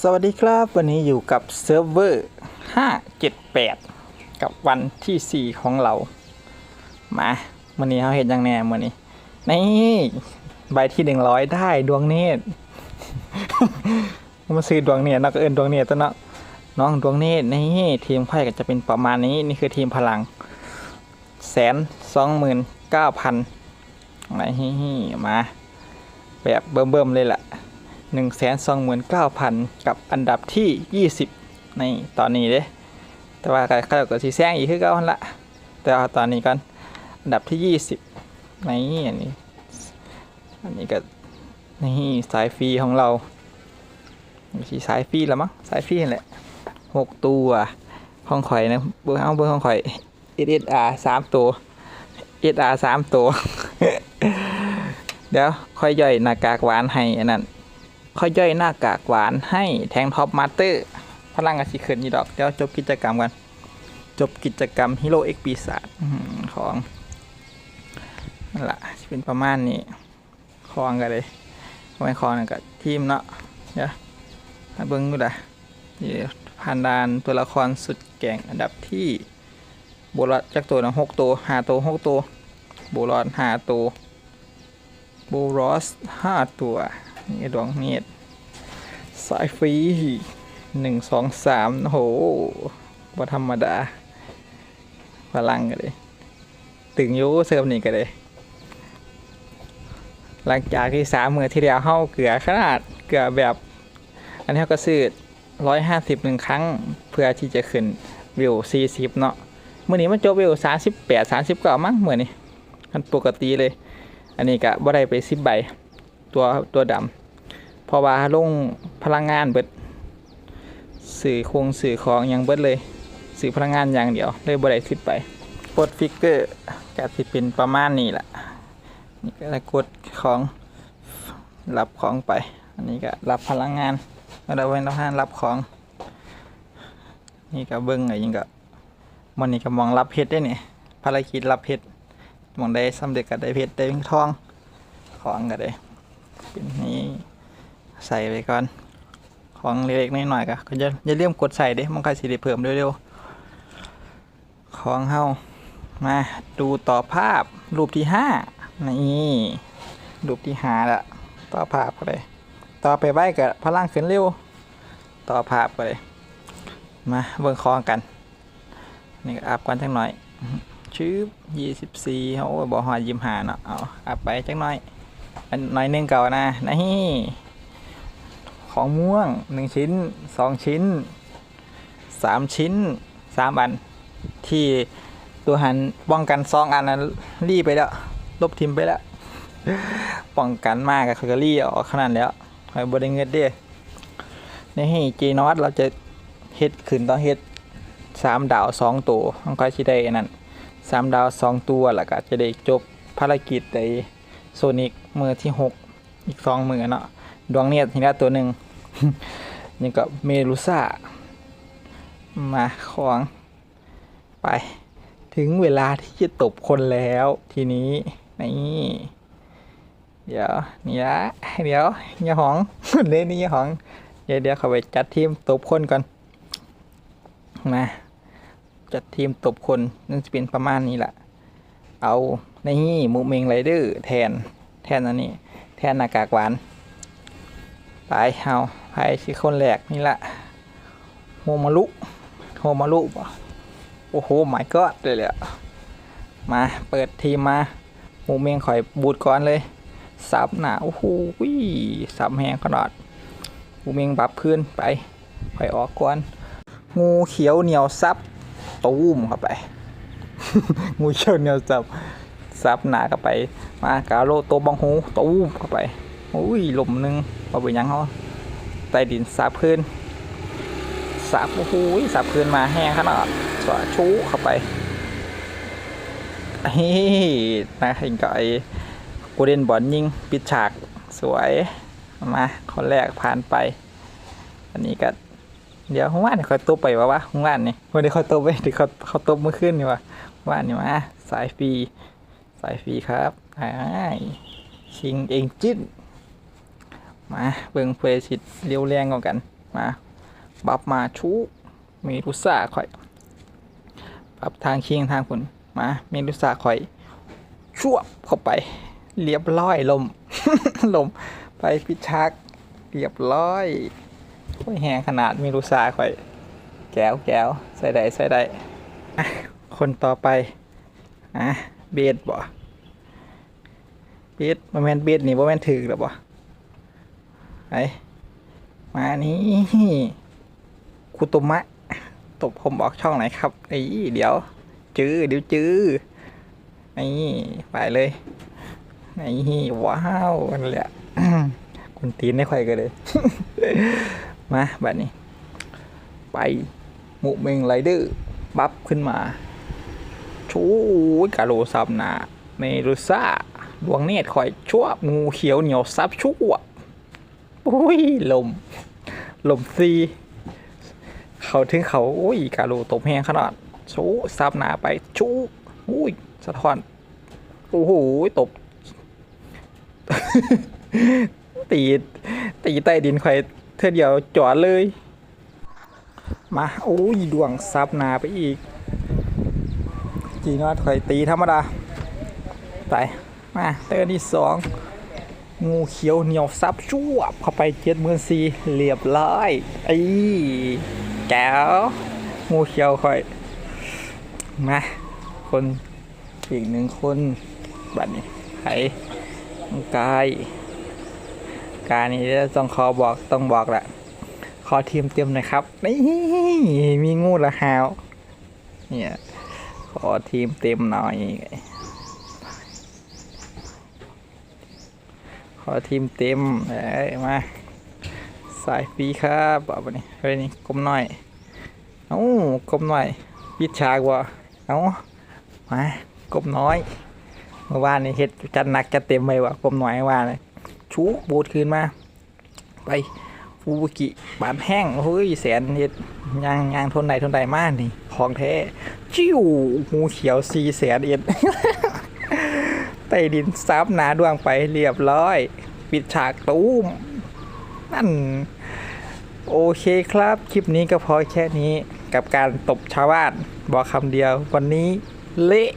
สวัสดีครับวันนี้อยู่กับเซิร์ฟเวอร์ 578 กับวันที่ 4 ของเรา มาวันนี้เขาเห็นยังไงวันนี้ นี่ใบที่ 100 ได้ดวงเนตรมาซื้อดวงเนตรนักเอินดวงเนตรตัวนะน้องดวงเนตรนี่ทีมไพ่ก็จะเป็นประมาณนี้นี่คือทีมพลังแสนสองหมื่นเก้าพันนี่มาแบบเบิ่มๆเลยแหละ 129,000 กับอันดับที่ 20 ในตอนนี้เด้ แต่ว่าก็จะยับสีแซงอีกคือเก้าละ แต่ว่าตอนนี้ก่อนอันดับที่ 20 ในอันนี้ อันนี้ก็นี่สายฟรีของเราสีสายฟรีแล้วมั้งสายฟรีแหละหกตัวของข่อยนะเบอร์เอาเบอร์ของข่อยเอสเอสอาสามตัวเอสอาสามตัว เดี๋ยวค่อยย่อยหน้ากากหวานให้อันนั้น ค่อยย่อยหน้ากากหวานให้แทงท็อปมาสเตอร์พลังอาชีขึ้นยี่ดอกเดี๋ยวจบกิจกรรมกัน จบกิจกรรมฮีโร่เอ็กปีศาจของนั่นแหละเป็นประมาณนี้คลองกันเลยไม่คองนั่นกับทีมเนาะเดี๋ยวเบิ้งดูด่ะนี่พันดานตัวละครสุดแก่งอันดับที่โบรอดจักตัวนะหกตัวหาตัวหกตัวโบรอดหาตัวโบรอสห้าตัว นี่ดวงเนตสายฟรีหนึ่งสองสามโหบ่ธรรมดาพลังกันเลยตึงยูเสริมนี่กันเลยหลังจากที่สามมือที่แล้วเข้าเกลือขนาดเกลือแบบ อันนี้ก็ซื้อร้อยห้าสิบหนึ่งครั้งเพื่อที่จะขึ้นวิวสี่สิบเนาะเมื่อนี้มันจบวิวสามสิบแปดสามสิบเก้ามั้งเหมือนี้มันปกติเลย อันนี้ก็บ่ได้ไปสิบใบ ตัวตัวดำเพราะว่าลงพลังงานเบิดสื่อคงสื่อของหยังเบิดเลยสื่อพลังงานอย่างเดียวเลยบ่ได้สิบไปกดฟิกเกอร์ก็สิเป็นประมาณนี้แหละนี่ก็กดของรับของไป อันนี้ก็รับพลังงานเราไว้เราห้านรับของ นี่ก็เบิ้งอะไรยังก็มันนี่ก็มองรับเพชรได้เนี่ยภารกิจรับเพชรมองได้สำเร็จก็ได้เพชรได้ทองของก็ได้ นนี้ใส่ไปก่อน ของเล็กๆน้อยๆก็ก็จะอย่าลืมกดใส่เด้มันก็สิได้เพิ่มเร็วๆของเฮามาดูต่อภาพรูปที่ห้านี่รูปที่ห้าละต่อภาพก็เลยต่อไปไว้กับพลังขึ้นเร็ว ต่อภาพก็เลยมาเบิ่งคองกัน นี่ก็อัพก่อนจังหน่อยชื่อยี่สิบสี่โอ้บ่หอดยิมหาเนาะเอาอัพไปจังหน่อย นน้อยหนึ่งเก่านะนี่ของม่วงหนึ่งชิ้นสองชิ้นสามชิ้นสามอัน ที่ตัวหันป้องกันสองอันนั้นรีไปแล้ว ลบทิมไปแล้ว ป้องกันมากกับเขารีออกขนาดแล้วคอยบริเงินเด้นี่ให้จีนอตเราจะเฮ็ดขึ้นต้องเฮ็ดสามดาวสองตัวมันก็จะได้อันนั้นสามดาวสองตัวแล้วก็จะได้จบภารกิจใน โซนิกมือที่หกอีกสองมือเนาะดวงเนียดทีละตัวหนึ่งนี่ก็เมลูซ่ามาของไป ถึงเวลาที่จะตบคนแล้วทีนี้นี่เดี๋ยวเนี่ละเดี๋ยวอย่าหองเล่นนี่อย่าหองเดี๋ยวเดี๋ยวเขาไปจัดทีมตบคนก่อนมาจัดทีมตบคนนั่นจะเป็นประมาณนี้แหละเอา นี่มูเมงไรเดอร์แทน แทนอันนี้ แทนหน้ากากหวาน ไปเอาไปสิคนแรกนี่ละโฮมารุโฮมารุบ่โอ้โหหมายก็เลยเลยอะมาเปิดทีมมาหมูเมงข่อยบูดก่อนเลยสับหนาโอ้โหสับแหงขนาดหมูเมงบับขึ้นไปข่อยออกก่อนงูเขียวเหนียวซับตูมเข้าไป งูเขียวเหนียวซับ ซับหนาเข้าไป มากาโลโตวบังหูตูมเข้าไปอุ้ยหลุมนึงพอไปยังเขาใต้ดินซับพื้นซับโอ้โหซับพื้นมาแห้งขนาดสวชูเข้าไปเฮ้นะเห็นกับไอ้กูเด่นบอลยิงปิดฉากสวยมาคนแรกผ่านไป อันนี้ก็เดี๋ยวข้างว่านี่เขาตบไปวะวะข้างว่านนี่วันนี้เขาตบไปเดี๋ยวเขาเขาตบเมื่อคืนนี่วะว่านนี่มาสายฟรี สายฟรีครับอ้าชิงเองจิ้นมาเบิ่งเพลสิตเรียวแรงกว่ากัน มา บับมาชูมีรุซ่าข่อยปรับทางเคียงทางคุณมามีรุซ่าข่อยชั่วบเข้าไป เรียบร้อยลม ลมไปพิชัก เรียบร้อยโอ้ยแหงขนาดมีรุซ่าข่อย แก้วแก้วใส่ได้ใส่ได้คนต่อไปอะ เบสบ่เบสบ่แม่นเบสนี่บ่แม่นถือหรอบ่ไอมานี่คุโตมะตบผมบอกช่องไหนครับไอ้เดี๋ยว จื้อเดี๋ยวจื้อนี่ไปเลยนี่ว้าวนั่นแหละคุณตีนได้ค่อยกันเลย มาแบบนี้ ไปหมุเมงไรเดอร์บัฟขึ้นมา ชูกาโลซับนาเมรุซ่าดวงเนตรคอยชั่วงูเขียวเหนียวซับชั่วบอุ้ยลม ลมซี เขาถึงเขาอุ้ยกาโลตบแห้งขนาดชูซับหนาไปชูอุ้ยสะท้อนโอ้โหตบ ตีตีใต้ดินคอยเธอเดียวจอดเลย มาโอ้ยดวงซับนาไปอีก จีนอดคอยตีธรรมดาไปมาเตอร์ที่สองงูเขียวเหนียวซับชั่วบเข้าไปเจ็ดหมื่นสี่เรียบร้อยไอ้แก้วงูเขียวคอยมาคนอีกหนึ่งคนบัดนี้ไห้กายการนี้ต้องขอบอกต้องบอกแหละขอทีมเต็มหน่อยครับนี่มีงูละหาวเนี่ย ขอทีมเต็มหน่อย ขอทีมเต็มเอ้ยมาสายฟรีครับบอกไปนี่เฮ้ยนี่กลมหน่อยเอ้ากลมหน่อยปิดฉากวะเอ้ามากลมน้อยเมื่อวานนี่เฮ็ดจัดหนักจัดเต็มไปวะกลมหน่อยเมื่อวานเลยชูบูดคืนมา ไปฟูบุกิบานแห้งเฮ้ยแสนเฮ็ดยางยางทนใดทนใดมากนี่ของแท้ จิ้วงูเขียวสีแสนเอ็ดใต้ดินซับหนาดวงไปเรียบร้อย ปิดฉากตูมนั่น โอเคครับ คลิปนี้ก็พอแค่นี้กับการตบชาวบ้าน บอกคำเดียววันนี้เละ